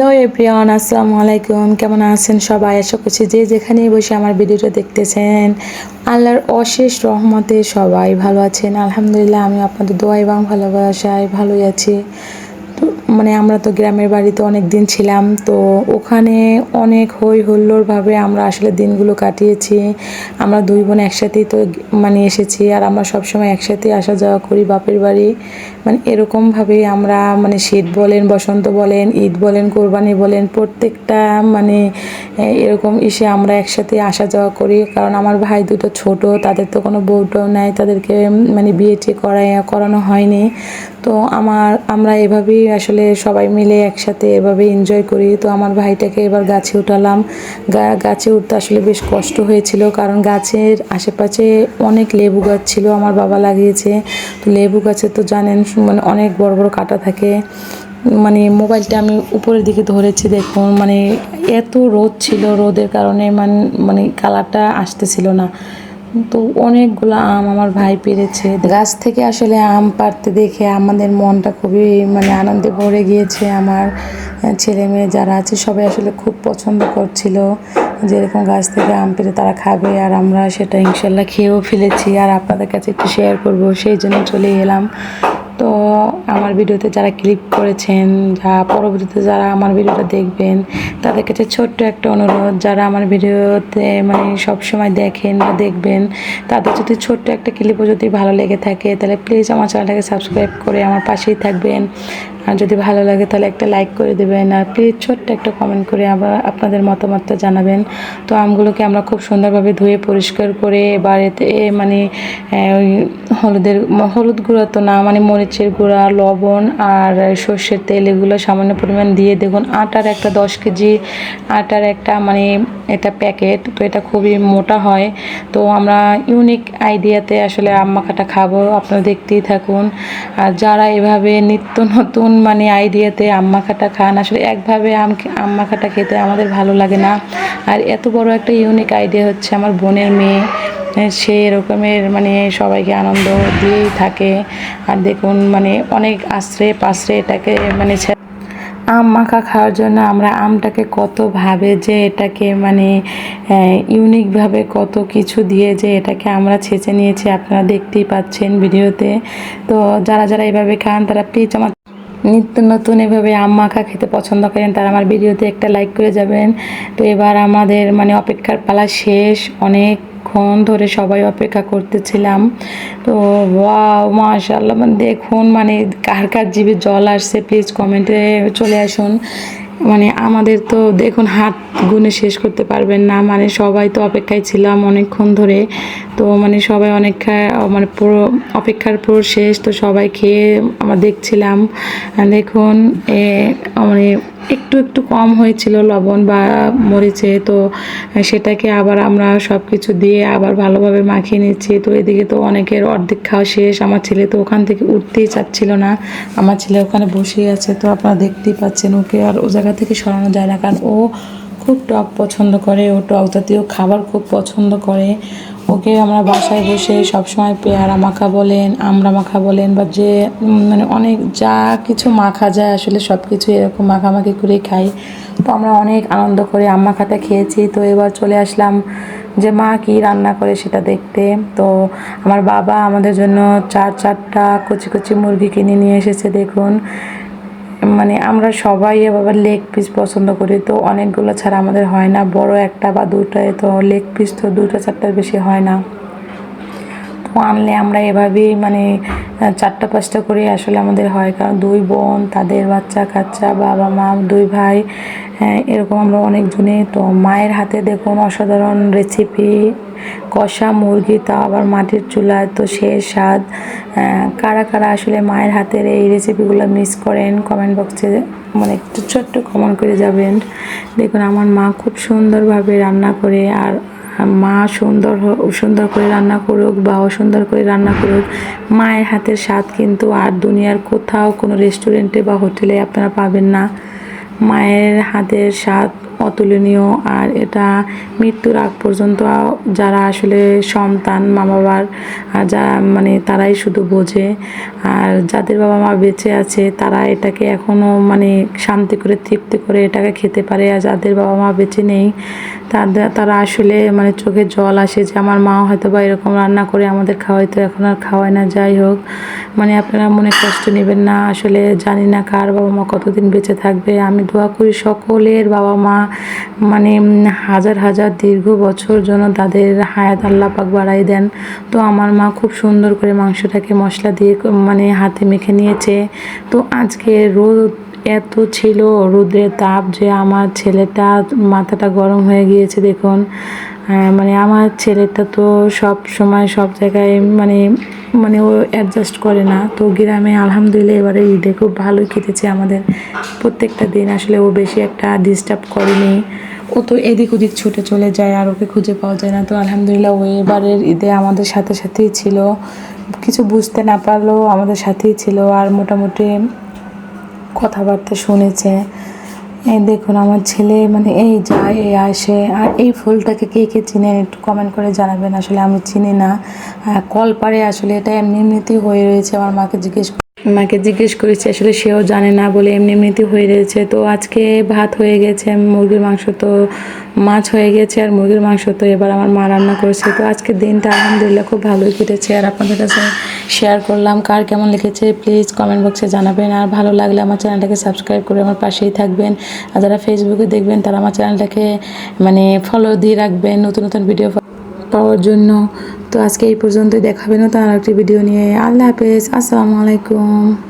Hello everyone, আসসালামু আলাইকুম। কেমন আছেন সবাই? আশা করছি যে যেখানেই বসে আমার ভিডিওটা দেখতেছেন, আল্লাহর অশেষ রহমতে সবাই ভালো আছেন। আলহামদুলিল্লাহ আমি আপনাদের দোয়া এবং ভালোবাসায় ভালোই আছি। মানে আমরা তো গ্রামের বাড়িতে অনেক দিন ছিলাম, তো ওখানে অনেক হই হুল্লোড়ভাবে আমরা আসলে দিনগুলো কাটিয়েছি। আমরা দুই বোন একসাথেই তো মানে এসেছি আর আমরা সবসময় একসাথে আসা যাওয়া করি বাপের বাড়ি। মানে এরকমভাবেই আমরা মানে শীত বলেন, বসন্ত বলেন, ঈদ বলেন, কোরবানি বলেন, প্রত্যেকটা মানে এরকম ইসে আমরা একসাথে আসা যাওয়া করি। কারণ আমার ভাই দুটো ছোট, তাদের তো কোনো বউটাও নাই, তাদেরকে মানে বিয়ে টিয়ে করানো হয়নি। তো আমার, আমরা এভাবেই আসলে সবাই মিলে একসাথে এভাবে এনজয় করি। তো আমার ভাইটাকে এবার গাছে উঠালাম। গাছে উঠতে আসলে বেশ কষ্ট হয়েছিল কারণ গাছের আশেপাশে অনেক লেবু গাছ ছিল আমার বাবা লাগিয়েছে। তো লেবু গাছে তো জানেন মানে অনেক বড় বড় কাটা থাকে। মানে মোবাইলটা আমি উপরের দিকে ধরেছি দেখুন মানে এত রোদ ছিল রোদের কারণে মানে মানে কালারটা আসতেছিল না। তো অনেকগুলো আম আমার ভাই পেরেছে। গাছ থেকে আসলে আম পাড়তে দেখে আমাদের মনটা খুবই মানে আনন্দে ভরে গিয়েছে। আমার ছেলে মেয়ে যারা আছে সবাই আসলে খুব পছন্দ করছিল যেরকম গাছ থেকে আম পেরে তারা খাবে আর আমরা সেটা ইনশাল্লাহ খেয়েও ফেলেছি। আর আপনাদের কাছে একটু শেয়ার করব, সেই জন্য চলে এলাম। তো আমার ভিডিওতে যারা ক্লিক করেছেন, যা পরবর্তীতে যারা আমার ভিডিওটা দেখবেন, তাদের কাছে ছোট্ট একটা অনুরোধ, যারা আমার ভিডিওতে মানে সব সময় দেখেন বা দেখবেন, তাদের যদি ছোট্ট একটা ক্লিপও যদি ভালো লেগে থাকে, তাহলে প্লিজ আমার চ্যানেলটাকে সাবস্ক্রাইব করে আমার পাশেই থাকবেন। আর যদি ভালো লাগে, তাহলে একটা লাইক করে দেবেন। আর প্লিজ ছোট্ট একটা কমেন্ট করে আবার আপনাদের মতামতটা জানাবেন। তো আমগুলোকে আমরা খুব সুন্দরভাবে ধুয়ে পরিষ্কার করে, বাড়িতে মানে হলুদের, হলুদ গুঁড়া তো না মানে মরিচের গুঁড়া, লবণ আর সর্ষের তেল এগুলো সামান্য পরিমাণ দিয়ে দেখুন, আটার একটা দশ কেজি, আটার একটা মানে এটা প্যাকেট, তো এটা খুবই মোটা হয়। তো আমরা ইউনিক আইডিয়াতে আসলে আম মাখাটা খাব, আপনারা দেখতেই থাকুন। আর যারা এভাবে নিত্য নতুন মানে আইডিয়াতে আম মাখাটা খান, আসলে একভাবে আম আম মাখাটা খেতে আমাদের ভালো লাগে না। আর এত বড় একটা ইউনিক আইডিয়া হচ্ছে আমার বোনের মেয়ে। সে এরকমের মানে সবাইকে আনন্দ দিয়েই থাকে। আর দেখুন মানে অনেক আশ্রে পাশ্রে এটাকে মানে আম মাখা খাওয়ার জন্য আমরা আমটাকে কত ভাবে যে এটাকে মানে ইউনিকভাবে কত কিছু দিয়ে যে এটাকে আমরা ছেঁচে নিয়েছি, আপনারা দেখতেই পাচ্ছেন ভিডিওতে। তো যারা যারা এভাবে খান, তারা প্লিজ আমার নিত্য নতুন এভাবে আম মাখা খেতে পছন্দ করেন, তারা আমার ভিডিওতে একটা লাইক করে যাবেন। তো এবার আমাদের মানে অপেক্ষার পালা শেষ। অনেকক্ষণ ধরে সবাই অপেক্ষা করতেছিলাম। তো ওয়াও মাশাল্লাহ মানে দেখুন মানে কার কার জিভে জল আসছে প্লিজ কমেন্টে চলে আসুন। মানে আমাদের তো দেখুন, হাত গুনে শেষ করতে পারবেন না মানে সবাই তো অপেক্ষায় ছিলাম অনেকক্ষণ ধরে। তো মানে সবাই অনেকক্ষা মানে পুরো অপেক্ষার পুরো শেষ, তো সবাই খেয়ে আমরা দেখছিলাম। দেখুন, এ মানে একটু একটু কম হয়েছিল লবণ বা মরিচে, তো সেটাকে আবার আমরা সব কিছু দিয়ে আবার ভালোভাবে মাখিয়ে নিচ্ছি। তো এদিকে তো অনেকের অর্ধেক খাওয়া শেষ। আমার ছেলে তো ওখান থেকে উঠতেই চাচ্ছিল না। আমার ছেলে ওখানে বসেই আছে, তো আপনারা দেখতেই পাচ্ছেন ওকে আর ও জায়গা থেকে সরানো যায় না, কারণ ও খুব টক পছন্দ করে, ও টক জাতীয় খাবার খুব পছন্দ করে। ওকে আমরা বাসায় বসে সবসময় পেয়ারা মাখা বলেন আমড়া মাখা বলেন বা যে মানে অনেক যা কিছু মাখা যায় আসলে সব কিছু এরকম মাখামাখি করে খাই। তো আমরা অনেক আনন্দ করে আম মাখাটা খেয়েছি। তো এবার চলে আসলাম যে মা কি রান্না করে সেটা দেখতে। তো আমার বাবা আমাদের জন্য চার চারটা কচি কচি মুরগি কিনে নিয়ে এসেছে দেখুন। মানে আমরা সবাই আবার লেগ পিস পছন্দ করি, তো অনেকগুলো ছাড়া আমাদের হয় না। বড় একটা বা দুটায় তো লেগ পিস তো দুটো চারটার বেশি হয় না। আনলে আমরা এভাবেই মানে চারটা পাঁচটা করে আসলে আমাদের হয়। কারণ দুই বোন তাদের বাচ্চা কাচ্চা বাবা মা দুই ভাই হ্যাঁ, এরকম আমরা অনেকজনে। তো মায়ের হাতে দেখুন অসাধারণ রেসিপি কষা মুরগি তা আবার মাটির চুলায়। তো সে স্বাদ কারা কারা আসলে মায়ের হাতের এই রেসিপিগুলো মিস করেন কমেন্ট বক্সে মানে একটু ছোট্ট কমেন্ট করে যাবেন। দেখুন আমার মা খুব সুন্দরভাবে রান্না করে আর মা সুন্দর সুন্দর করে রান্না করুক বা অসুন্দর করে রান্না করুক, মায়ের হাতের স্বাদ কিন্তু আর দুনিয়ার কোথাও কোনো রেস্টুরেন্টে বা হোটেলে আপনারা পাবেন না। মায়ের হাতের স্বাদ অতুলনীয় আর এটা মৃত্যুর আগ পর্যন্ত যারা আসলে সন্তান মা বাবার যা মানে তারাই শুধু বোঝে। আর যাদের বাবা মা বেঁচে আছে, তারা এটাকে এখনও মানে শান্তি করে, তৃপ্তি করে এটাকে খেতে পারে। আর যাদের বাবা মা বেঁচে নেই, তাদের, তারা আসলে মানে চোখে জল আসে যে, আমার মা হয়তো বা এরকম রান্না করে আমাদের খাওয়াইতো এখন আর খাওয়ায় না। যাই হোক মানে আপনারা মনে কষ্ট নেবেন না। আসলে জানি না কার বাবা মা কতদিন বেঁচে থাকবে। আমি দোয়া করি সকলের বাবা মা মানে হাজার হাজার দীর্ঘ বছর জন্য তাদের হায়াত আল্লাহ পাক বাড়াই দেন। তো আমার মা খুব সুন্দর করে মাংসটাকে মশলা দিয়ে মানে হাতে মেখে নিয়েছে। তো আজকে রোদ এত ছিল রোদের তাপ যে আমার ছেলেটা, মাথাটা গরম হয়ে গিয়েছে দেখুন। মানে আমার ছেলেটা তো সব সময় সব জায়গায় মানে মানে ও অ্যাডজাস্ট করে না। তো গ্রামে আলহামদুলিল্লাহ এবারে ঈদে খুব ভালোই কেটেছে আমাদের। প্রত্যেকটা দিন আসলে ও বেশি একটা ডিস্টার্ব করেনি। ও তো এদিক ওদিক ছুটে চলে যায়, আর ওকে খুঁজে পাওয়া যায় না। তো আলহামদুলিল্লাহ ও এবারের ঈদে আমাদের সাথে সাথেই ছিল। কিছু বুঝতে না পারলেও আমাদের সাথেই ছিল। আর মোটামুটি কথাবার্তা শুনেছে। এই দেখুন, আমার ছেলে মানে এই যায়, এই আসে। আর এই ফুলটাকে কে কে চিনেন একটু কমেন্ট করে জানাবেন। আসলে আমি চিনি না। কলপারে আসলে এটা এমনি এমনিতেই হয়ে রয়েছে। আমার মাকে জিজ্ঞেস মাকে জিজ্ঞেস করেছি, আসলে সেও জানে না বলে এমনি এমনিতেই হয়ে রয়েছে। তো আজকে ভাত হয়ে গেছে, মুরগির মাংস তো মাছ হয়ে গেছে, আর মুরগির মাংস তো এবার আমার মা রান্না করেছে। তো আজকে দিনটা আলহামদুলিল্লাহ খুব ভালোই কেটেছে। আর আপনাদের কাছে শেয়ার করলাম। কার কেমন লিখেছে প্লিজ কমেন্ট বক্সে জানাবেন। আর ভালো লাগলে আমার চ্যানেলটাকে সাবস্ক্রাইব করে আমার পাশেই থাকবেন। আর যারা ফেসবুকে দেখবেন, তারা আমার চ্যানেলটাকে মানে ফলো দিয়ে রাখবেন। নতুন নতুন ভিডিও পাওয়ার জন্য। তো আজকে এই পর্যন্তই দেখাবেন তো আর একটি ভিডিও নিয়ে। আল্লাহ হাফেজ। আসসালামু আলাইকুম।